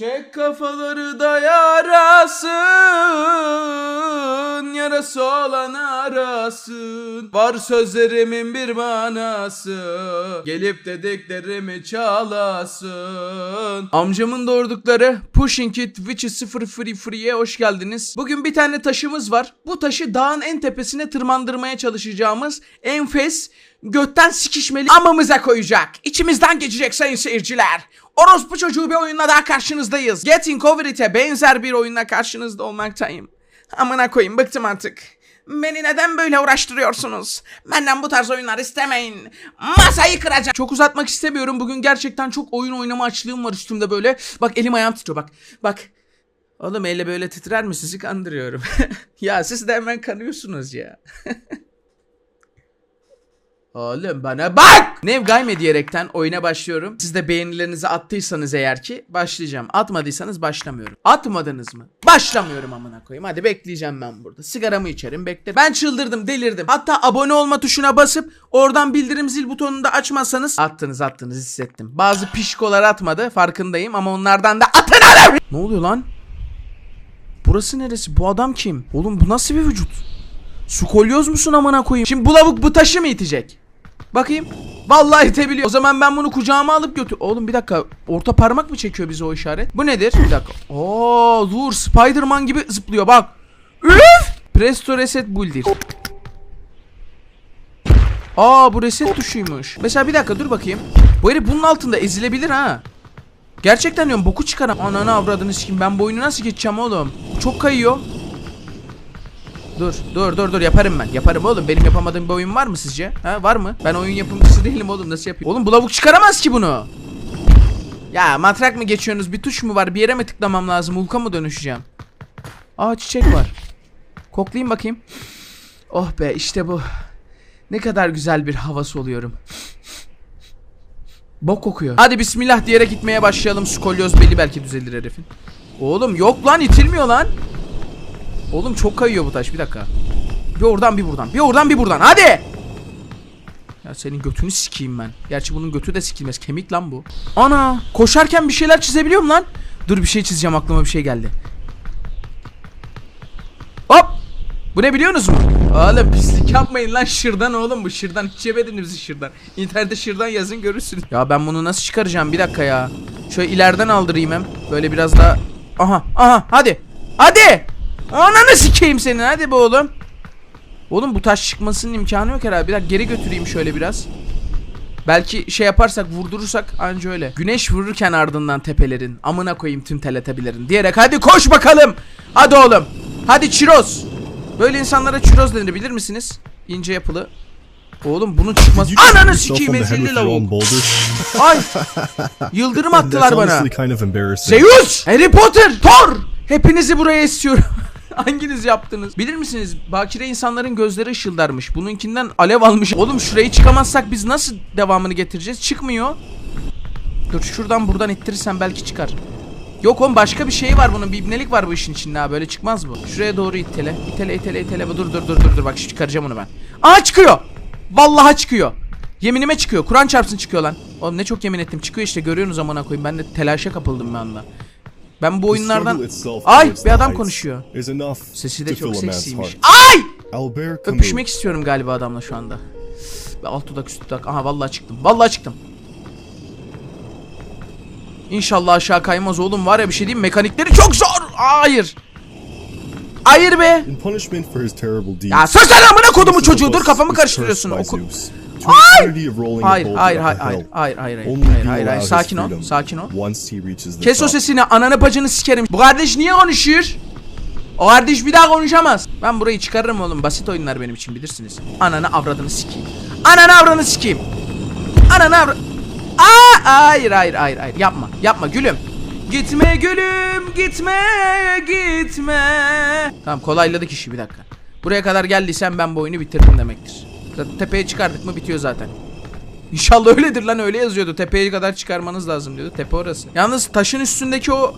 Çek kafaları da yarasın Yarası olan arasın. Var sözlerimin bir manası Gelip dediklerimi çalasın. Amcamın doğurdukları Pushing It Witch 0 Free Free'ye hoş geldiniz. Bugün bir tane taşımız var. Bu taşı dağın en tepesine tırmandırmaya çalışacağımız Enfes götten sikişmeli amamıza koyacak. İçimizden geçecek sayın seyirciler. Orospu çocuğu bir oyunla daha karşınızdayız. Getting Over It'e benzer bir oyunla karşınızda olmaktayım. Amına koyayım bıktım artık. Beni neden böyle uğraştırıyorsunuz? Benden bu tarz oyunlar istemeyin. Masayı kıracağım. Çok uzatmak istemiyorum. Bugün gerçekten çok oyun oynama açlığım var üstümde böyle. Bak elim ayağım titriyor bak. Bak. Oğlum elle böyle titrer mi? Sizi kandırıyorum. ya siz de hemen kanıyorsunuz ya. Oğlum bana bak! Nev gayme diyerekten oyuna başlıyorum. Siz de beğenilerinizi attıysanız eğer ki başlayacağım. Atmadıysanız başlamıyorum. Atmadınız mı? Başlamıyorum amına koyayım. Hadi bekleyeceğim ben burada. Sigaramı içerim bekle. Ben çıldırdım delirdim. Hatta abone olma tuşuna basıp oradan bildirim zil butonunu da açmazsanız attınız attınız hissettim. Bazı pişkolar atmadı farkındayım ama onlardan da atın adam! Ne oluyor lan? Burası neresi? Bu adam kim? Oğlum bu nasıl bir vücut? Sukolyoz musun amına koyayım? Şimdi bu lavuk bu taşı mı itecek? Bakayım. Vallahi itebiliyor. O zaman ben bunu kucağıma alıp götür. Oğlum bir dakika. Orta parmak mı çekiyor bize o işaret? Bu nedir? Bir dakika. Oo dur. Spider-Man gibi zıplıyor bak. Üf! Presto reset buildir. Aa bu reset tuşuymuş. Mesela bir dakika dur bakayım. Bu herif bunun altında ezilebilir ha. Gerçekten diyorum boku çıkaram. Ananı avradını sikim. Ben bu oyunu nasıl geçeceğim oğlum? Çok kayıyor. Dur dur dur dur yaparım ben yaparım oğlum benim yapamadığım bir oyun var mı sizce? Ha var mı? Ben oyun yapımcısı değilim oğlum nasıl yapayım? Oğlum bu lavuk çıkaramaz ki bunu. Ya matrak mı geçiyorsunuz bir tuş mu var bir yere mi tıklamam lazım Hulk'a mı dönüşeceğim? Aa çiçek var. Koklayayım bakayım. Oh be işte bu. Ne kadar güzel bir havası oluyorum. Bok kokuyor. Hadi bismillah diyerek gitmeye başlayalım. Skolyoz belli belki düzelir herifin. Oğlum yok lan itilmiyor lan. Oğlum çok kayıyor bu taş bir dakika. Bir oradan bir buradan. Bir oradan bir buradan. Hadi. Ya senin götünü sikeyim ben. Gerçi bunun götü de sikilmez. Kemik lan bu. Ana. Koşarken bir şeyler çizebiliyorum lan. Dur bir şey çizeceğim aklıma bir şey geldi. Hop. Bu ne biliyorsunuz mu? Oğlum pislik yapmayın lan şırdan oğlum bu şırdan hiç yemediniz şırdan. İnternette şırdan yazın görürsünüz. Ya ben bunu nasıl çıkaracağım bir dakika ya. Şöyle ileriden aldırayım hem. Böyle biraz daha. Aha aha hadi. Hadi. Ananı sikeyim senin hadi be oğlum. Oğlum bu taş çıkmasının imkanı yok herhalde. Bir dakika geri götüreyim şöyle biraz. Belki şey yaparsak vurdurursak anca öyle. Güneş vururken ardından tepelerin. Amına koyayım tüm teletebilerin. Diyerek hadi koş bakalım. Hadi oğlum. Hadi çiroz. Böyle insanlara çiroz denir bilir misiniz? İnce yapılı. Oğlum bunun hit Ananı sikeyim own lavuk. Ay. Yıldırım attılar bana. Zeus! Harry Potter! Thor! Hepinizi buraya istiyorum. Hanginiz yaptınız? Bilir misiniz? Bakire insanların gözleri ışıldarmış. Bununkinden alev almış. Oğlum şurayı çıkamazsak biz nasıl devamını getireceğiz? Çıkmıyor. Dur şuradan buradan ittirirsem belki çıkar. Yok oğlum başka bir şey var bunun. Bir ibnelik var bu işin içinde ha. Böyle çıkmaz bu. Şuraya doğru itele. İtele itele itele. Dur dur dur dur dur. Bak çıkaracağım onu ben. Aa çıkıyor. Vallahi çıkıyor. Yeminime çıkıyor. Kur'an çarpsın çıkıyor lan. Oğlum ne çok yemin ettim. Çıkıyor işte görüyorsunuz amına koyayım. Ben de telaşa kapıldım bir anda. Ben bu oyunlardan... Ay bir adam konuşuyor. Sesi de çok seksiymiş. Ay! Öpüşmek istiyorum galiba adamla şu anda. Ve alt dudak üst dudak. Aha vallahi çıktım. Vallahi çıktım. İnşallah aşağı kaymaz oğlum var ya bir şey diyeyim mekanikleri çok zor. Hayır. Hayır be. Ya sus lan amına kodumu çocuğu dur kafamı karıştırıyorsun. Oku. Hayır hayır hayır hayır hayır hayır hayır hayır hayır hayır sakin ol sakin ol. Kes o sesini ananı bacını sikerim. Bu kardeş niye konuşuyor? O kardeş bir daha konuşamaz. Ben burayı çıkarırım oğlum. Basit oyunlar benim için bilirsiniz. Ananı avradını sikeyim. Ananı avradını sikeyim. Ananı avra... Aa, hayır hayır hayır hayır yapma yapma gülüm. Gitme gülüm gitme gitme. Tamam kolayladık işi bir dakika. Buraya kadar geldiysen ben bu oyunu bitirdim demektir. Zaten tepeye çıkardık mı bitiyor zaten. İnşallah öyledir lan öyle yazıyordu. Tepeye kadar çıkarmanız lazım diyordu. Tepe orası. Yalnız taşın üstündeki o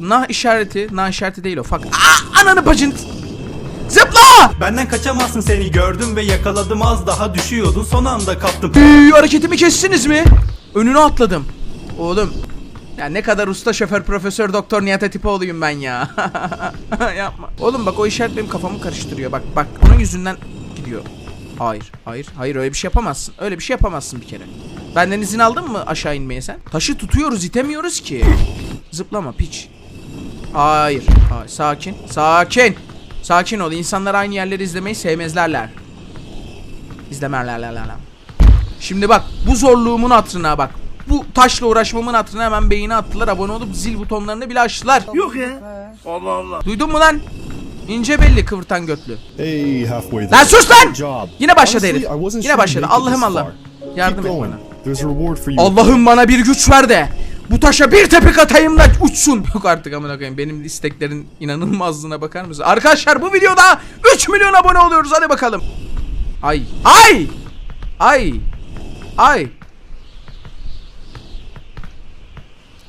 nah işareti, nah işareti değil o. Fak. Aa, ananı bacın. Zıpla! Benden kaçamazsın seni gördüm ve yakaladım az daha düşüyordun son anda kaptım. Üy, hareketimi kestiniz mi? Önüne atladım. Oğlum. Ya ne kadar usta şoför profesör doktor Nihat Atipoğlu'yum ben ya. Yapma. Oğlum bak o işaret benim kafamı karıştırıyor. Bak bak onun yüzünden gidiyor. Hayır hayır hayır öyle bir şey yapamazsın. Öyle bir şey yapamazsın bir kere. Benden izin aldın mı aşağı inmeye sen? Taşı tutuyoruz itemiyoruz ki. Zıplama piç. Hayır. Hayır. Sakin. Sakin. Sakin ol. İnsanlar aynı yerleri izlemeyi sevmezlerler. İzlemerlerler. Şimdi bak bu zorluğumun hatırına bak. Bu taşla uğraşmamın hatırına hemen beğeni attılar. Abone olup zil butonlarını bile açtılar. Yok ya. Allah Allah. Duydun mu lan? İnce belli kıvırtan götlü. Hey, halfway there. Lan sus lan! Yine başladı herif. Yine başladı. Allah'ım Allah'ım. Yardım et bana. Allah'ım bana bir güç ver de bu taşa bir tepik atayım da uçsun. Yok artık amına koyayım. Benim isteklerin inanılmazlığına bakar mısın? Arkadaşlar bu videoda 3 milyon abone oluyoruz. Hadi bakalım. Ay. Ay. Ay. Ay.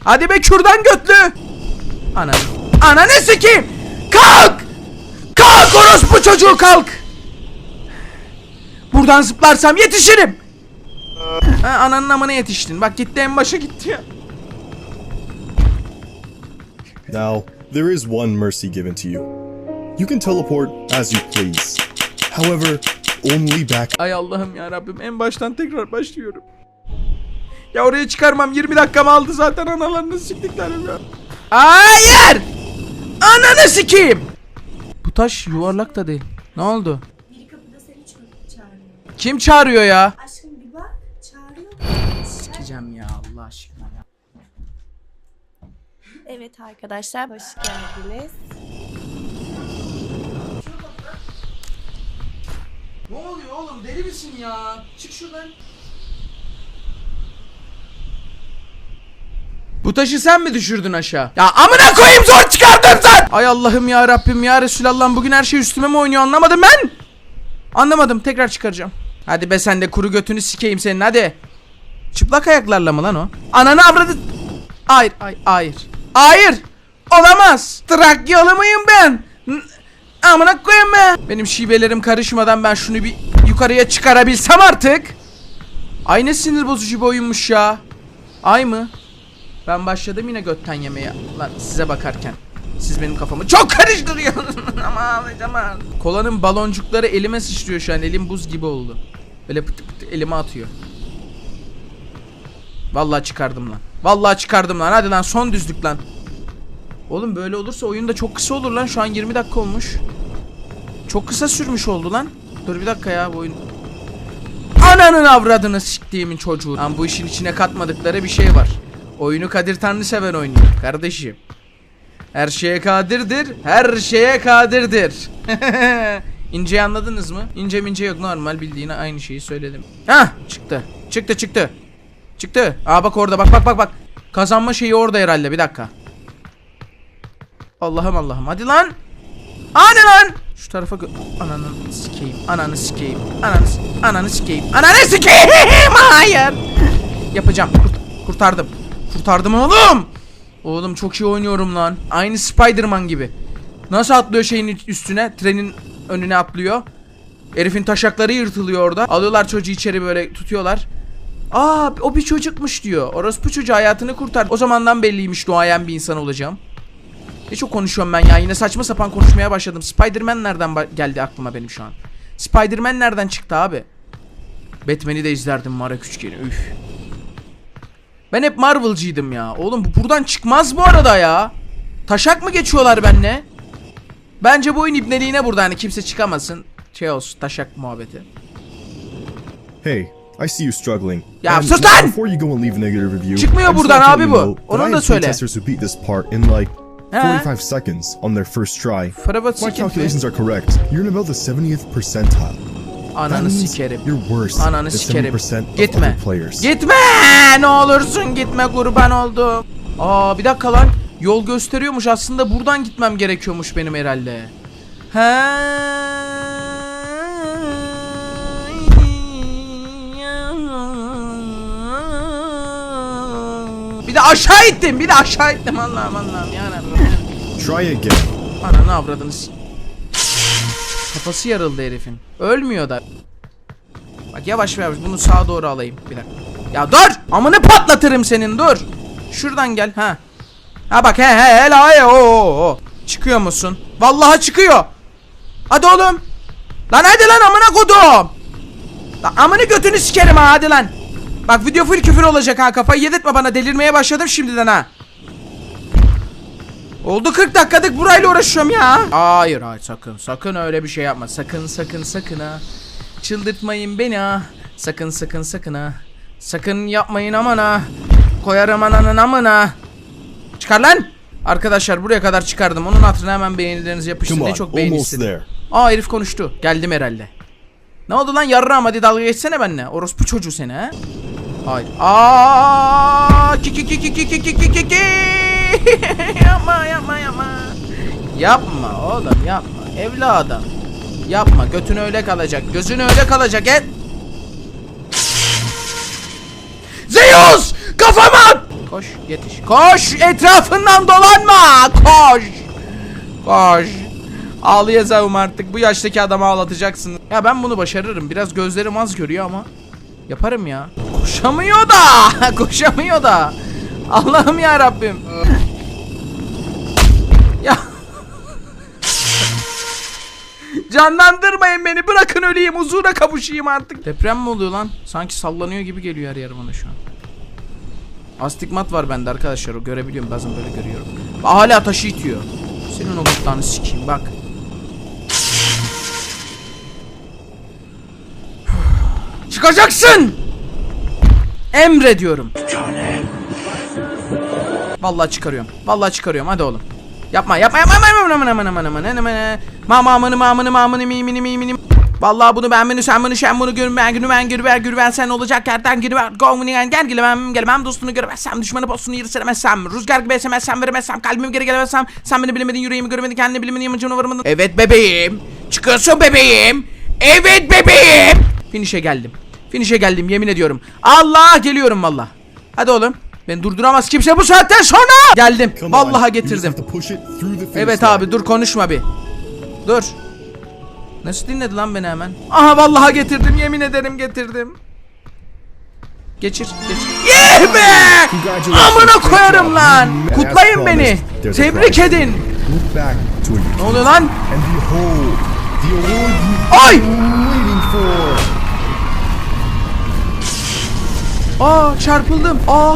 Hadi be kürdan götlü. Ana. Ana ne sikeyim? Kalk. Kalk orospu çocuğu kalk. Buradan zıplarsam yetişirim. Ha, ananın amına yetiştin. Bak gitti en başa gitti ya. Now, there is one mercy given to you. You can teleport as you please. However, only back Ay Allah'ım ya Rabbim en baştan tekrar başlıyorum. Ya oraya çıkarmam 20 dakikamı aldı zaten analarını siktiklerim ya. Hayır! Ananı sikeyim! Taş yuvarlak da değil. Ne oldu? Biri kapıda seni çağırıyor. Kim çağırıyor ya? Aşkım bir bak çağırıyor. Sikeceğim ya Allah aşkına ya. Evet arkadaşlar hoş geldiniz. Ne oluyor oğlum deli misin ya? Çık şuradan. Bu taşı sen mi düşürdün aşağı? Ya amına koyayım zor çıkardın sen! Ay Allah'ım ya Rabbim ya Resulallah bugün her şey üstüme mi oynuyor anlamadım ben. Anlamadım tekrar çıkaracağım. Hadi be sen de kuru götünü sikeyim senin hadi. Çıplak ayaklarla mı lan o? Ananı avradı. Hayır hayır hayır. Hayır. Olamaz. Trakyalı mıyım ben? Amına koyayım be. Benim şivelerim karışmadan ben şunu bir yukarıya çıkarabilsem artık. Ay ne sinir bozucu bir oyunmuş ya. Ay mı? Ben başladım yine götten yemeye. Lan size bakarken. Siz benim kafamı çok karıştırıyorsunuz. aman aman. Kolanın baloncukları elime sıçrıyor şu an. Elim buz gibi oldu. Böyle pıtı pıtı elime atıyor. Vallahi çıkardım lan. Vallahi çıkardım lan. Hadi lan son düzlük lan. Oğlum böyle olursa oyun da çok kısa olur lan. Şu an 20 dakika olmuş. Çok kısa sürmüş oldu lan. Dur bir dakika ya bu oyun. Ananın avradını siktiğimin çocuğu. Lan bu işin içine katmadıkları bir şey var. Oyunu Kadir Tanrısever oynuyor kardeşim. Her şeye kadirdir. Her şeye kadirdir. İnceyi anladınız mı? İnce mince yok normal bildiğine aynı şeyi söyledim. Hah çıktı. Çıktı çıktı. Çıktı. Aa bak orada bak bak bak bak. Kazanma şeyi orada herhalde bir dakika. Allah'ım Allah'ım hadi lan. Hadi lan. Şu tarafa gö... Ananı sikeyim. Ananı sikeyim. Ananı, ananı sikeyim. Ananı sikeyim. Hayır. Yapacağım. Kurt- kurtardım. Kurtardım oğlum. Oğlum çok iyi oynuyorum lan. Aynı Spider-Man gibi. Nasıl atlıyor şeyin üstüne? Trenin önüne atlıyor. Herifin taşakları yırtılıyor orada. Alıyorlar çocuğu içeri böyle tutuyorlar. Aa o bir çocukmuş diyor. Orospu çocuğu hayatını kurtar. O zamandan belliymiş duayen bir insan olacağım. Ne çok konuşuyorum ben ya. Yine saçma sapan konuşmaya başladım. Spider-Man nereden geldi aklıma benim şu an? Spider-Man nereden çıktı abi? Batman'i de izlerdim Mara küçükken. Üf. Ben hep Marvel'cıydım ya. Oğlum bu buradan çıkmaz bu arada ya. Taşak mı geçiyorlar benle? Bence bu oyun ibneliğine burada hani kimse çıkamasın. Şey olsun taşak muhabbeti. Hey, I see you struggling. Ya And sus lan! Before you go and leave a negative review, Çıkmıyor buradan abi bu. Onu da söyle. who beat this part in like He? 45 seconds on their first try. My calculations are correct. You're in about the 70th percentile. Ananı sikerim. Ananı sikerim. 70% of Gitme. Gitme! Ne olursun gitme kurban oldum. Aa bir dakika lan. Yol gösteriyormuş aslında buradan gitmem gerekiyormuş benim herhalde. He. Bir de aşağı ittim. Bir de aşağı ittim. Allah'ım Allah'ım yarabbim. Try again. Ananı avradını s- Kafası yarıldı herifin. Ölmüyor da. Bak yavaş yavaş bunu sağa doğru alayım. Bir dakika. Ya dur! Amını patlatırım senin dur. Şuradan gel ha. Ha bak he he he o o o. Çıkıyor musun? Vallahi çıkıyor. Hadi oğlum. Lan hadi lan amına kodum. Lan amını götünü sikerim ha hadi lan. Bak video full küfür olacak ha kafayı yedirtme bana delirmeye başladım şimdiden ha. Oldu 40 dakikadık burayla uğraşıyorum ya. Hayır hayır sakın sakın öyle bir şey yapma. Sakın sakın sakın ha. Çıldırtmayın beni ha. Sakın sakın sakın ha. Sakın yapmayın aman ha. Koyarım ananın amına. Çıkar lan. Arkadaşlar buraya kadar çıkardım. Onun hatırına hemen beğenilerinizi yapıştırın. On, çok beğeni istedim. Aa herif konuştu. Geldim herhalde. Ne oldu lan yarrağım hadi dalga geçsene benimle. Orospu çocuğu seni ha. Hayır. Aa ki ki ki ki ki ki ki ki ki ki. yapma yapma yapma. Yapma oğlum yapma. Evladım. Yapma götün öyle kalacak. Gözün öyle kalacak et. Zeus! Kafama! Koş yetiş. Koş etrafından dolanma. Koş. Koş. Ağlayacağım artık. Bu yaştaki adamı ağlatacaksın. Ya ben bunu başarırım. Biraz gözlerim az görüyor ama yaparım ya. Koşamıyor da. Koşamıyor da. Allah'ım ya Rabbim. Canlandırmayın beni. Bırakın öleyim. Huzura kavuşayım artık. Deprem mi oluyor lan? Sanki sallanıyor gibi geliyor her yer bana şu an. Astigmat var bende arkadaşlar. O görebiliyorum. Bazen böyle görüyorum. Hala taşı itiyor. Senin o gırtlağını sikeyim bak. Çıkacaksın! Emrediyorum. Vallahi çıkarıyorum. Vallahi çıkarıyorum. Hadi oğlum. Yapma yapma yapma yapma yapma yapma yapma yapma yapma Mamamını mamını mamını mimini mimini. Vallahi bunu ben bunu sen bunu sen bunu gör ben günü ben gör ver gör ben sen olacak yerden gir ver go gel gel gelemem gelemem dostunu göremezsem düşmanı postunu yeri seremezsem rüzgar gibi esemezsem veremezsem kalbimi geri gelemezsem sen beni bilemedin yüreğimi göremedin kendini bilemedin yamacını varamadın Evet bebeğim çıkıyorsun bebeğim. Evet bebeğim. Finish'e geldim. Finish'e geldim yemin ediyorum. Allah geliyorum valla Hadi oğlum Beni durduramaz kimse bu saatten sonra. Geldim. Vallahi getirdim. Evet abi dur konuşma bir. Dur. Nasıl dinledi lan beni hemen? Aha vallahi getirdim yemin ederim getirdim. Geçir, geçir. Yeah be! Amına koyarım lan. Kutlayın beni. Tebrik edin. Ne oluyor lan? Ay! Aa çarpıldım. Aa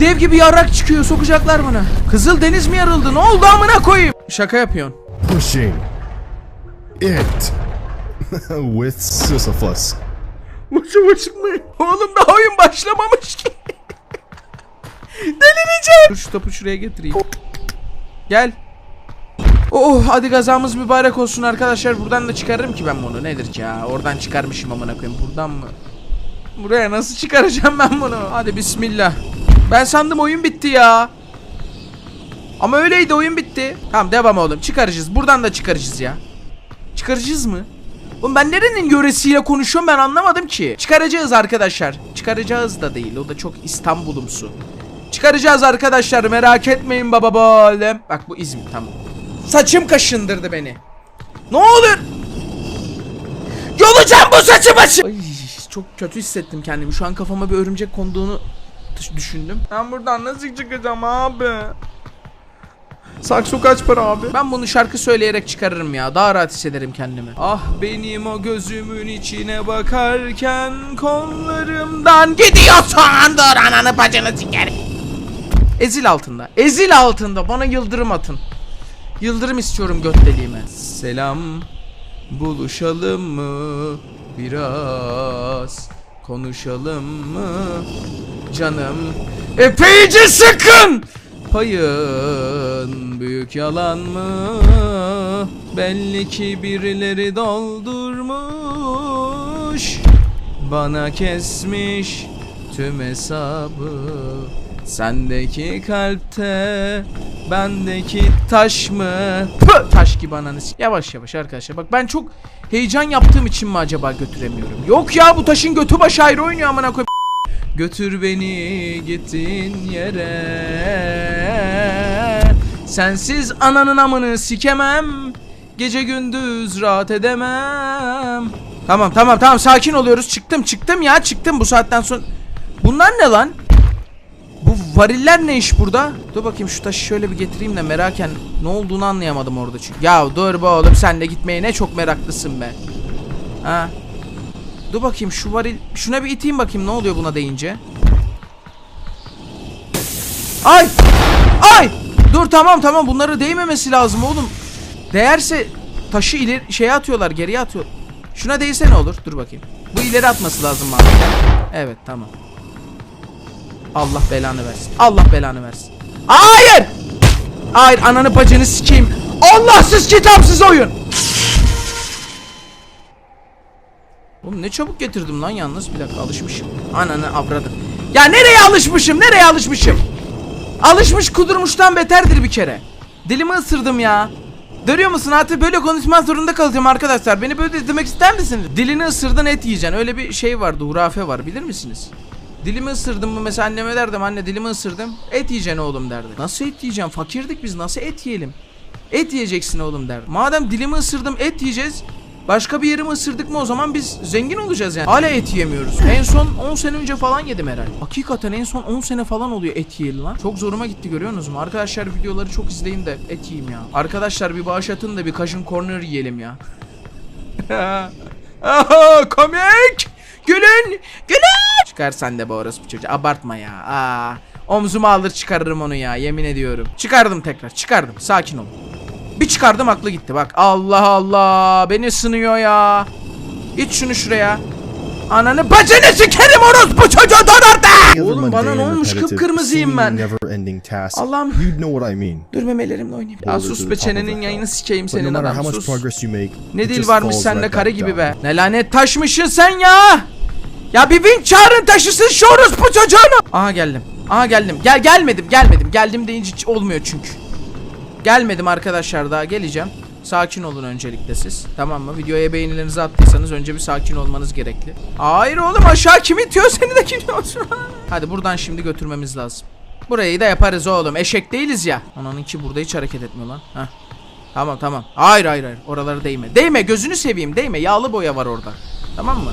dev gibi yarrak çıkıyor sokacaklar bana. Kızıl deniz mi yarıldı? Ne oldu amına koyayım? Şaka yapıyorsun. Pushing it with Sisyphus. Boşu boşuna. Oğlum daha oyun başlamamış ki. Delireceğim. Dur şu topu şuraya getireyim. Gel. Oh hadi gazamız mübarek olsun arkadaşlar. Buradan da çıkarırım ki ben bunu. Nedir ya? Oradan çıkarmışım amına koyayım. Buradan mı? Buraya nasıl çıkaracağım ben bunu? Hadi bismillah. Ben sandım oyun bitti ya. Ama öyleydi oyun bitti. Tamam devam oğlum. Çıkaracağız. Buradan da çıkaracağız ya. Çıkaracağız mı? Oğlum ben nerenin yöresiyle konuşuyorum ben anlamadım ki. Çıkaracağız arkadaşlar. Çıkaracağız da değil. O da çok İstanbulumsu. Çıkaracağız arkadaşlar merak etmeyin baba balem. Bak bu İzmir tamam. Saçım kaşındırdı beni. Ne olur. Yolacağım bu saçı başı. Ay, çok kötü hissettim kendimi. Şu an kafama bir örümcek konduğunu düşündüm. Ben buradan nasıl çıkacağım abi? Sakso kaç para abi? Ben bunu şarkı söyleyerek çıkarırım ya. Daha rahat hissederim kendimi. Ah benim o gözümün içine bakarken kollarımdan gidiyorsan dur ananı bacını sikerim. Ezil altında. Ezil altında. Bana yıldırım atın. Yıldırım istiyorum göt deliğime. Selam. Buluşalım mı? Biraz konuşalım mı? Canım epeyce sıkın. Payın büyük yalan mı? Belli ki birileri doldurmuş. Bana kesmiş tüm hesabı. Sendeki kalpte bendeki taş mı? Pı! Taş gibi ananı Yavaş yavaş arkadaşlar. Bak ben çok heyecan yaptığım için mi acaba götüremiyorum? Yok ya bu taşın götü başı ayrı oynuyor amına koy. Götür beni gittin yere Sensiz ananın amını sikemem Gece gündüz rahat edemem Tamam tamam tamam sakin oluyoruz çıktım çıktım ya çıktım bu saatten sonra Bunlar ne lan? Variller ne iş burada? Dur bakayım şu taşı şöyle bir getireyim de meraken ne olduğunu anlayamadım orada çünkü. Ya dur be oğlum sen de gitmeye ne çok meraklısın be. Ha. Dur bakayım şu varil şuna bir iteyim bakayım ne oluyor buna deyince. Ay! Ay! Dur tamam tamam bunları değmemesi lazım oğlum. Değerse taşı ileri şeye atıyorlar geriye atıyor. Şuna değse ne olur? Dur bakayım. Bu ileri atması lazım bana. Evet tamam. Allah belanı versin. Allah belanı versin. Hayır! Hayır ananı bacını sikeyim. Allahsız kitapsız oyun. Oğlum ne çabuk getirdim lan yalnız. Bir dakika alışmışım. Ananı avradım. Ya nereye alışmışım? Nereye alışmışım? Alışmış kudurmuştan beterdir bir kere. Dilimi ısırdım ya. Görüyor musun artık böyle konuşmak zorunda kalacağım arkadaşlar. Beni böyle izlemek ister misiniz? Dilini ısırdın et yiyeceksin. Öyle bir şey vardı hurafe var bilir misiniz? Dilimi ısırdım mı mesela anneme derdim anne dilimi ısırdım. Et yiyeceksin oğlum derdi. Nasıl et yiyeceğim? Fakirdik biz nasıl et yiyelim? Et yiyeceksin oğlum derdi. Madem dilimi ısırdım et yiyeceğiz. Başka bir yerimi ısırdık mı o zaman biz zengin olacağız yani. Hala et yemiyoruz. En son 10 sene önce falan yedim herhalde. Hakikaten en son 10 sene falan oluyor et yiyeli lan. Çok zoruma gitti görüyorsunuz mu? Arkadaşlar videoları çok izleyin de et yiyeyim ya. Arkadaşlar bir bağış atın da bir kaşın corner yiyelim ya. Aha, komik. Gülün. Gülün. Çıkar sen de bu orospu çocuğu. Abartma ya. Aa, omzuma alır çıkarırım onu ya. Yemin ediyorum. Çıkardım tekrar. Çıkardım. Sakin ol. Bir çıkardım aklı gitti. Bak Allah Allah. Beni sınıyor ya. İç şunu şuraya. Ananı bacını sikerim orospu çocuğu orada. Oğlum bana ne olmuş kıpkırmızıyım ben. Allah'ım. Dur memelerimle oynayayım. Ya sus be çenenin yayını sikeyim senin adam sus. Ne dil varmış sende back gibi be. Ne lanet taşmışsın sen ya. Ya bir bin çağırın taşısın şu orospu çocuğunu. Aha geldim. Aha geldim. Gel gelmedim gelmedim. Geldim deyince hiç olmuyor çünkü. Gelmedim arkadaşlar daha geleceğim. Sakin olun öncelikle siz. Tamam mı? Videoya beğenilerinizi attıysanız önce bir sakin olmanız gerekli. Hayır oğlum aşağı kim itiyor seni de kim itiyor? Hadi buradan şimdi götürmemiz lazım. Burayı da yaparız oğlum. Eşek değiliz ya. Ananınki burada hiç hareket etmiyor lan. Heh. Tamam tamam. Hayır hayır hayır. Oralara değme. Değme gözünü seveyim değme. Yağlı boya var orada. Tamam mı?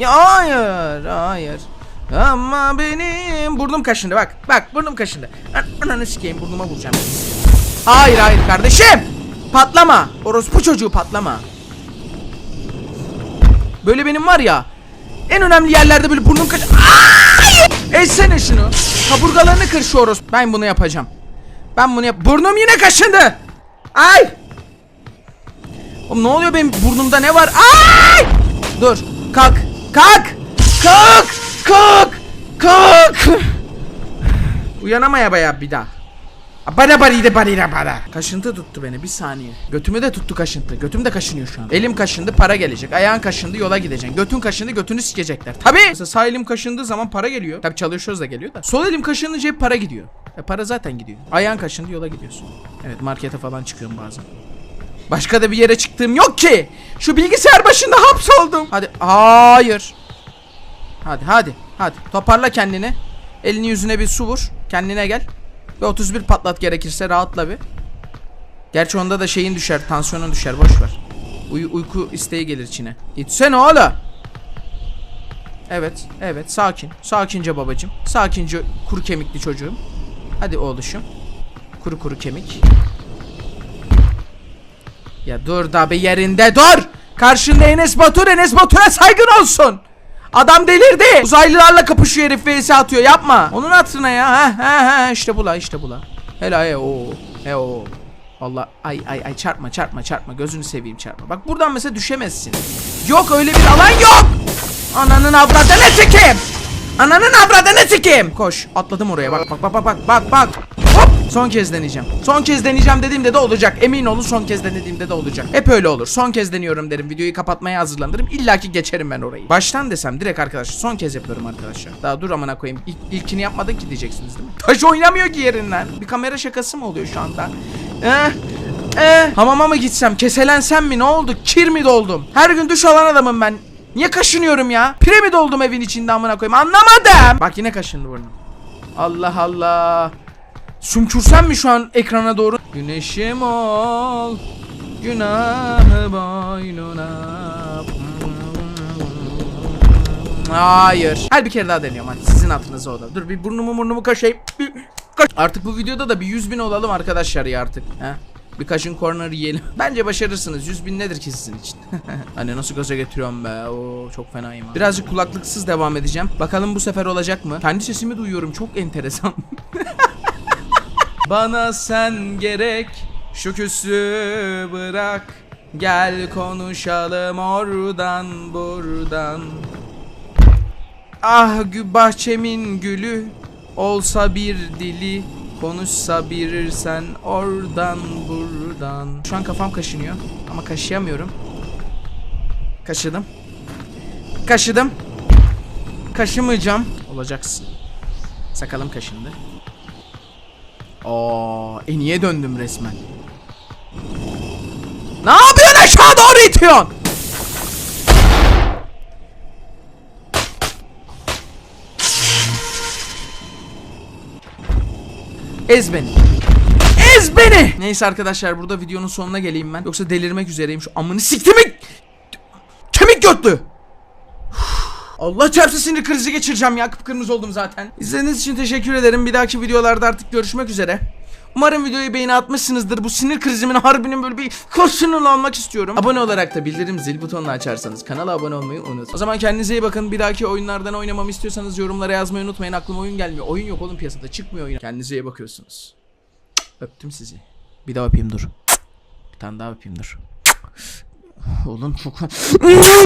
Ya hayır hayır. Ama benim burnum kaşındı bak. Bak burnum kaşındı. An- Ananı sikeyim burnuma vuracağım. Hayır hayır kardeşim. Patlama. Orospu çocuğu patlama. Böyle benim var ya. En önemli yerlerde böyle burnum kaş... Hayır! Etsene şunu. Kaburgalarını kır şu orospu. Ben bunu yapacağım. Ben bunu yap... Burnum yine kaşındı. Ay! Oğlum ne oluyor benim burnumda ne var? Ay! Dur. Kalk. Kalk. Kalk. Kalk. Kalk. Uyanamaya baya bir daha. Bana bari de bari bana. Kaşıntı tuttu beni bir saniye. Götümü de tuttu kaşıntı. Götüm de kaşınıyor şu an. Elim kaşındı para gelecek. Ayağın kaşındı yola gideceksin. Götün kaşındı götünü sikecekler. Tabii. Mesela sağ elim kaşındığı zaman para geliyor. Tabii çalışıyoruz da geliyor da. Sol elim kaşınınca hep para gidiyor. E para zaten gidiyor. Ayağın kaşındı yola gidiyorsun. Evet markete falan çıkıyorum bazen. Başka da bir yere çıktığım yok ki. Şu bilgisayar başında hapsoldum. Hadi. Hayır. Hadi hadi. Hadi. Toparla kendini. Elini yüzüne bir su vur. Kendine gel. Ve 31 patlat gerekirse rahatla bir. Gerçi onda da şeyin düşer. Tansiyonun düşer. Boş ver. Uy- uyku isteği gelir içine. İçsene oğlum. Evet. Evet. Sakin. Sakince babacım. Sakince kuru kemikli çocuğum. Hadi oğluşum. Kuru kuru kemik. Ya dur da bir yerinde dur. Karşında Enes Batur. Enes Batur'a saygın olsun. Adam delirdi. Uzaylılarla kapışıyor herif vs atıyor. Yapma. Onun hatırına ya. Ha ha ha işte bula işte bula. Helal he o. He o. Allah ay ay ay çarpma çarpma çarpma gözünü seveyim çarpma. Bak buradan mesela düşemezsin. Yok öyle bir alan yok. Ananın avradını sikeyim. Ananın avradını sikeyim. Koş atladım oraya bak bak bak bak bak bak. Hop son kez deneyeceğim. Son kez deneyeceğim dediğimde de olacak. Emin olun son kez denediğimde de olacak. Hep öyle olur. Son kez deniyorum derim. Videoyu kapatmaya hazırlanırım. İlla ki geçerim ben orayı. Baştan desem direkt arkadaşlar son kez yapıyorum arkadaşlar. Daha dur amına koyayım. İlk, ilkini yapmadın ki diyeceksiniz değil mi? Taş oynamıyor ki yerinden. Bir kamera şakası mı oluyor şu anda? Eh Eh, hamama mı gitsem, keselensem mi, ne oldu? Kir mi doldum? Her gün duş alan adamım ben. Niye kaşınıyorum ya? Pire mi doldum evin içinde amına koyayım? Anlamadım. Bak yine kaşındı burnum. Allah Allah. Sümkürsem mi şu an ekrana doğru? Güneşim ol. Günahı boynuna. Hayır. Hadi bir kere daha deniyorum hadi. Sizin hatırınıza o da. Dur bir burnumu burnumu kaşıyım. Bir, kaş- Artık bu videoda da bir 100 bin olalım arkadaşlar ya artık. He? Bir kaşın corner yiyelim. Bence başarırsınız. 100 bin nedir ki sizin için? hani nasıl gaza getiriyorum be. Oo çok fenayım abi. Birazcık kulaklıksız devam edeceğim. Bakalım bu sefer olacak mı? Kendi sesimi duyuyorum. Çok enteresan. Bana sen gerek şu küsü bırak Gel konuşalım oradan buradan Ah bahçemin gülü Olsa bir dili Konuşsa bir sen oradan buradan. Şu an kafam kaşınıyor Ama kaşıyamıyorum. Kaşıdım. Kaşıdım. Kaşımayacağım. Olacaksın. Sakalım kaşındı. Aa, en iyiye döndüm resmen. Ne yapıyorsun aşağı doğru itiyorsun? Ez beni. Ez beni. Neyse arkadaşlar burada videonun sonuna geleyim ben. Yoksa delirmek üzereyim şu amını siktimi. Kemik götlü. Allah çarpsın sinir krizi geçireceğim ya kıpkırmızı oldum zaten. İzlediğiniz için teşekkür ederim. Bir dahaki videolarda artık görüşmek üzere. Umarım videoyu beğeni atmışsınızdır. Bu sinir krizimin harbinin böyle bir koşununu almak istiyorum. Abone olarak da bildirim zil butonunu açarsanız kanala abone olmayı unutmayın. O zaman kendinize iyi bakın. Bir dahaki oyunlardan oynamamı istiyorsanız yorumlara yazmayı unutmayın. Aklıma oyun gelmiyor. Oyun yok oğlum piyasada. Çıkmıyor oyun. Kendinize iyi bakıyorsunuz. Öptüm sizi. Bir daha öpeyim dur. Bir tane daha öpeyim dur. Oğlum çok...